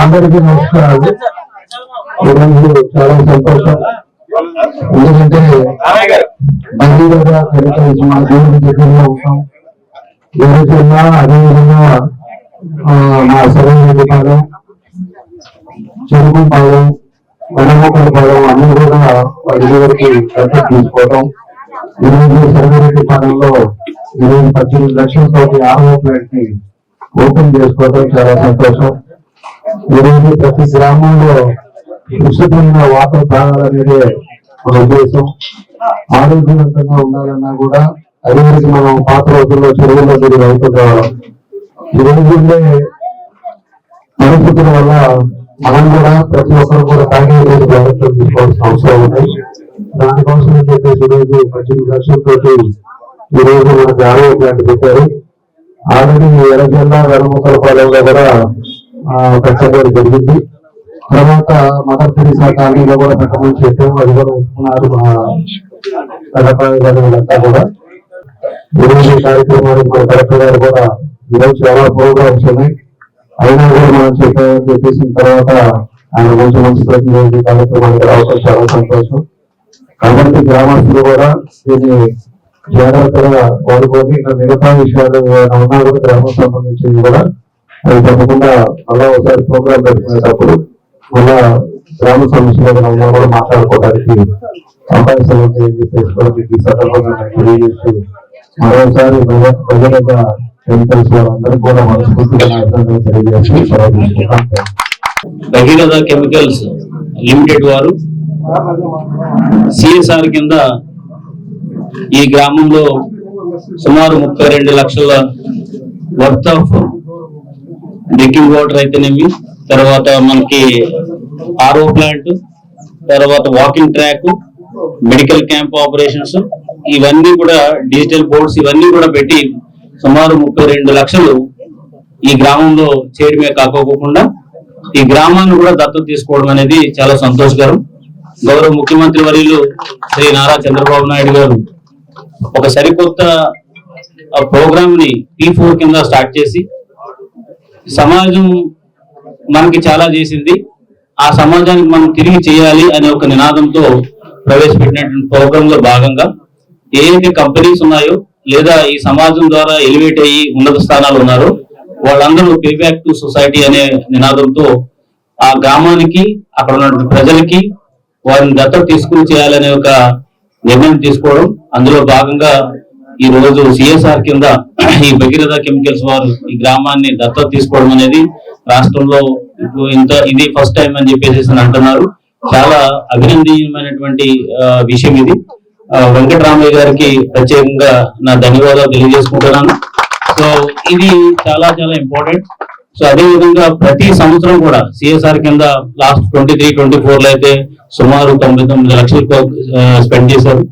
అందరికీ నమస్కారాలు. ఈరోజు చాలా సంతోషం. ఎందుకంటే బందీగా హరిత మా దేవుడి దగ్గరలో ఉంటాం. ఏ అదేవిధంగా మా సరైన పాలెం చెరుకు పాలెం వడమూకల పాలెం అన్ని కూడా వారి వరకు దత్తత తీసుకోవడం ఈరోజు సరైన పాలెంలో ఈరోజు పద్దెనిమిది లక్షలతో ఆరో ప్లాంట్ని ఓపెన్ చేసుకోవడం చాలా సంతోషం. ఈరోజు ప్రతి గ్రామంలో విశుద్ధమైన వాటర్ తాగాలనేదే మన ఉద్దేశం. ఆరోగ్యవంతంగా ఉండాలన్నా కూడా అదే మనం పాత రోజుల్లో చెరువుల్లో మీరు రైతు కావడం ఈ రోజుల్లో పరిస్థితుల వల్ల మనం కూడా ప్రతి ఒక్కరు కూడా తాగేటువంటి జాగ్రత్తలు తీసుకోవాల్సిన అవసరం ఉంది. దానికోసం అని చెప్పేసి ఈ రోజు పద్దెనిమిది లక్షలతోటి ఈ రోజు పెట్టారు. ఆల్రెడీ ఎర్రజెండా వెనముకలపాలెంలో కూడా ఆ, జరిగింది. తర్వాత మదర్ తెరీసా కాలనీలో కూడా పెట్టమని చెప్పాము అది కూడా ఒప్పుకున్నారు మా కడప కూడా. ఈరోజు కార్యక్రమానికి మన కలెక్టర్ గారు కూడా ఈరోజు చాలా ప్రోగ్రామ్స్ ఉన్నాయి. అయినా కూడా మనం చెప్పామని చెప్పేసిన తర్వాత ఆయన మంచి మంచి ప్రతినిధి కార్యక్రమానికి రావడం చాలా సంతోషం. కాబట్టి గ్రామస్తులు కూడా దీన్ని జాగ్రత్తగా కోరుకొని ఇంకా మిగతా విషయాలు ఏమైనా ఉన్నా కూడా గ్రామం సంబంధించినవి కూడా అది తప్పకుండా మళ్ళా ఒకసారి ప్రోగ్రామ్ పెట్టుకునేటప్పుడు మళ్ళా గ్రామ సమస్యలు ఉన్నా కూడా మాట్లాడుకోవడానికి అవకాశాలు ఉంటాయని సందర్భంగా తెలియజేస్తూ మరోసారి ప్రజల కెమికల్స్ వాళ్ళందరికీ కూడా మనస్ఫూర్తిగా తెలియజేస్తూ సెలవు భగీరథ కెమికల్స్ లిమిటెడ్ వారు. సిఎస్ఆర్ కింద ఈ గ్రామంలో సుమారు ముప్పై రెండు లక్షల వర్త్ ఆఫ్ డ్రింకింగ్ వాటర్ అయితేనేమి తర్వాత మనకి ఆర్ఓ ప్లాంట్ తర్వాత walking track medical camp operations ఇవన్నీ కూడా డిజిటల్ బోర్డ్స్ ఇవన్నీ కూడా పెట్టి సుమారు ముప్పై రెండు లక్షలు ఈ గ్రామంలో చేయడమే కాకోకుండా ఈ గ్రామాన్ని కూడా దత్తత తీసుకోవడం అనేది చాలా సంతోషకరం. గౌరవ ముఖ్యమంత్రి వర్యులు శ్రీ నారా చంద్రబాబు నాయుడు గారు ఒక సరికొత్త ప్రోగ్రామ్ని పీ ఫోర్ కింద స్టార్ట్ చేసి సమాజం మనకి చాలా చేసింది. ఆ సమాజానికి మనం తిరిగి చేయాలి అనే ఒక నినాదంతో ప్రవేశపెట్టినటువంటి ప్రోగ్రామ్లో భాగంగా ఏంటి కంపెనీస్ ఉన్నాయో లేదా ఈ సమాజం ద్వారా ఎలివేట్ అయ్యి ఉన్నత స్థానాలు ఉన్నారో వాళ్ళందరూ పే బ్యాక్ టు సొసైటీ అనే నినాదంతో ఆ గ్రామానికి అక్కడ ఉన్న ప్రజలకి వారిని దత్తత తీసుకుని చేయాలనే ఒక నిర్ణయం తీసుకోవడం. అందులో భాగంగా ఈ రోజు సిఎస్ఆర్ కింద ఈ భగీరథ కెమికల్స్ వారు ఈ గ్రామాన్ని దత్తత తీసుకోవడం అనేది రాష్ట్రంలో ఇప్పుడు ఇంత ఇది ఫస్ట్ టైం అని చెప్పేసి అని అంటున్నారు. చాలా అభినందనీయమైనటువంటి విషయం ఇది. ఆ, వెంకటరామయ్య గారికి ప్రత్యేకంగా నా ధన్యవాదాలు తెలియజేసుకుంటున్నాను. సో ఇది చాలా చాలా ఇంపార్టెంట్. సో అదే విధంగా ప్రతి సంవత్సరం కూడా సిఎస్ఆర్ కింద లాస్ట్ ట్వంటీ త్రీ ట్వంటీ ఫోర్లో అయితే సుమారు తొంభై తొమ్మిది లక్షలు స్పెండ్ చేశారు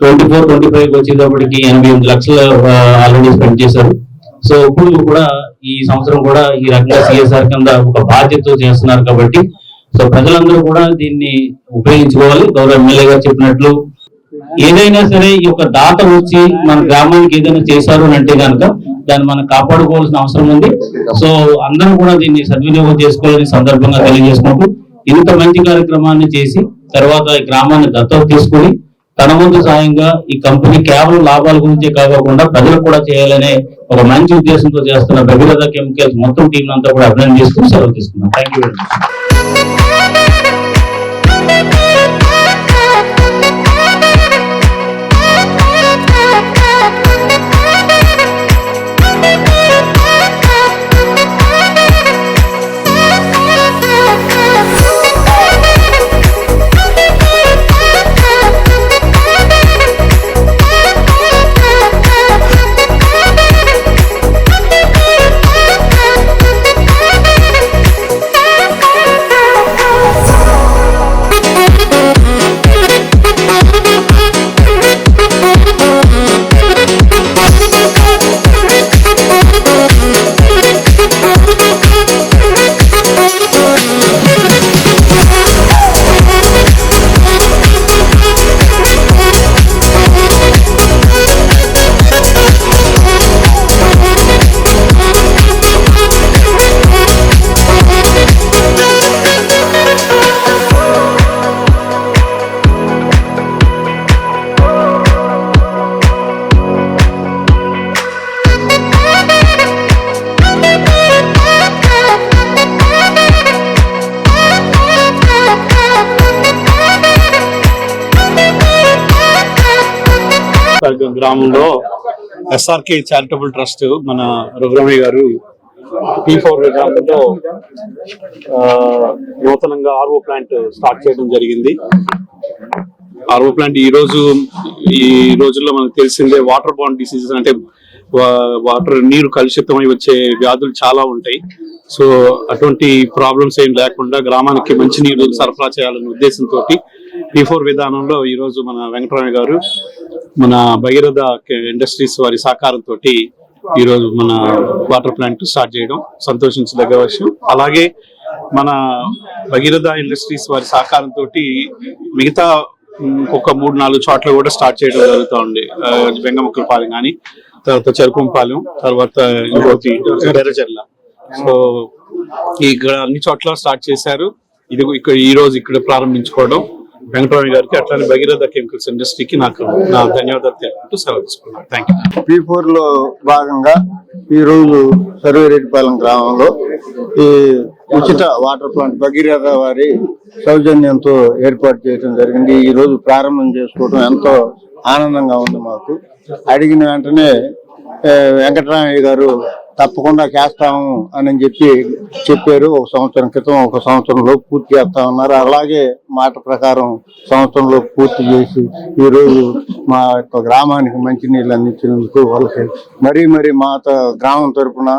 ట్వంటీ ఫోర్ ట్వంటీ ఫైవ్ వచ్చేటప్పటికి ఎనభై ఎనిమిది లక్షలు ఆల్రెడీ స్పెండ్ చేశారు. సో ఇప్పుడు కూడా ఈ సంవత్సరం కూడా ఈ రకంగా సిఎస్ఆర్ కింద ఒక బాధ్యత చేస్తున్నారు కాబట్టి సో ప్రజలందరూ కూడా దీన్ని ఉపయోగించుకోవాలి. గౌరవ ఎమ్మెల్యే గారు చెప్పినట్లు ఏదైనా సరే ఈ యొక్క దాత వచ్చి మన గ్రామానికి ఏదైనా చేశారు అని అంటే కనుక దాన్ని మనం కాపాడుకోవాల్సిన అవసరం ఉంది. సో అందరం కూడా దీన్ని సద్వినియోగం చేసుకోవాలని సందర్భంగా తెలియజేసుకుంటూ ఇంత మంచి కార్యక్రమాన్ని చేసి తర్వాత ఈ గ్రామాన్ని దత్తత తీసుకుని తన ముందు సాయంగా ఈ కంపెనీ కేవలం లాభాల గురించే కాకుండా ప్రజలకు కూడా చేయాలనే ఒక మంచి ఉద్దేశంతో చేస్తున్న భగీరథ కెమికల్స్ మొత్తం టీం అంతా కూడా అభినందిస్తూ సెలవు తీసుకున్నాం థ్యాంక్ యూ వెరీ మచ్ గ్రామంలో ఎస్ఆర్కే చారిటబుల్ ట్రస్ట్ మన రఘురామయ్య గారు పీ ఫోర్ గ్రామంలో నూతనంగా ఆర్ఓ ప్లాంట్ స్టార్ట్ చేయడం జరిగింది. ఆర్ఓ ప్లాంట్ ఈ రోజు ఈ రోజుల్లో మనకు తెలిసిందే వాటర్ బాండ్ డిసీజెస్ అంటే వా- వాటర్ నీరు కలుషితమై వచ్చే వ్యాధులు చాలా ఉంటాయి. సో అటువంటి ప్రాబ్లమ్స్ ఏం లేకుండా గ్రామానికి మంచి నీరు సరఫరా చేయాలనే ఉద్దేశంతో డి ఫోర్ విధానంలో ఈ రోజు మన వెంకటరామయ్య గారు మన భగీరథ ఇండస్ట్రీస్ వారి సహకారంతో ఈ రోజు మన వాటర్ ప్లాంట్ స్టార్ట్ చేయడం సంతోషించదగ్గ విషయం. అలాగే మన భగీరథ ఇండస్ట్రీస్ వారి సహకారంతో మిగతా ఒక మూడు నాలుగు చోట్ల కూడా స్టార్ట్ చేయడం జరుగుతూ ఉంది. వెంగముక్కలపాలెం కానీ తర్వాత చెరుకుంపాలెం తర్వాత ఇంకోటి ఎర్రచెర్ల. సో ఇక్కడ అన్ని చోట్ల స్టార్ట్ చేశారు. ఇది ఇక్కడ ఈ రోజు ఇక్కడ ప్రారంభించుకోవడం. వెంకటరామి గారికి అట్లానే భగీరథ కెమికల్స్ ఇండస్ట్రీకి నాకు నా ధన్యవాదాలు తెలుపుతూ సెలవు తీసుకున్నాను థ్యాంక్ యూ పీ ఫోర్లో భాగంగా ఈ రోజు సర్వేరెడ్డిపాలెం గ్రామంలో ఈ ఉచిత వాటర్ ప్లాంట్ భగీరథ వారి సౌజన్యంతో ఏర్పాటు చేయడం జరిగింది. ఈ రోజు ప్రారంభం చేసుకోవడం ఎంతో ఆనందంగా ఉంది మాకు. అడిగిన వెంటనే వెంకటరామయ్య గారు తప్పకుండా చేస్తాము అని చెప్పి చెప్పారు. ఒక సంవత్సరం క్రితం ఒక సంవత్సరంలో పూర్తి చేస్తా ఉన్నారు. అలాగే మాట ప్రకారం సంవత్సరంలో పూర్తి చేసి ఈ రోజు మా యొక్క గ్రామానికి మంచినీళ్ళు అందించినందుకు వాళ్ళకి మరీ మరీ మా గ్రామం తరపున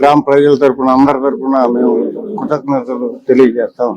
గ్రామ ప్రజల తరపున అందరి తరపున మేము కృతజ్ఞతలు తెలియజేస్తాం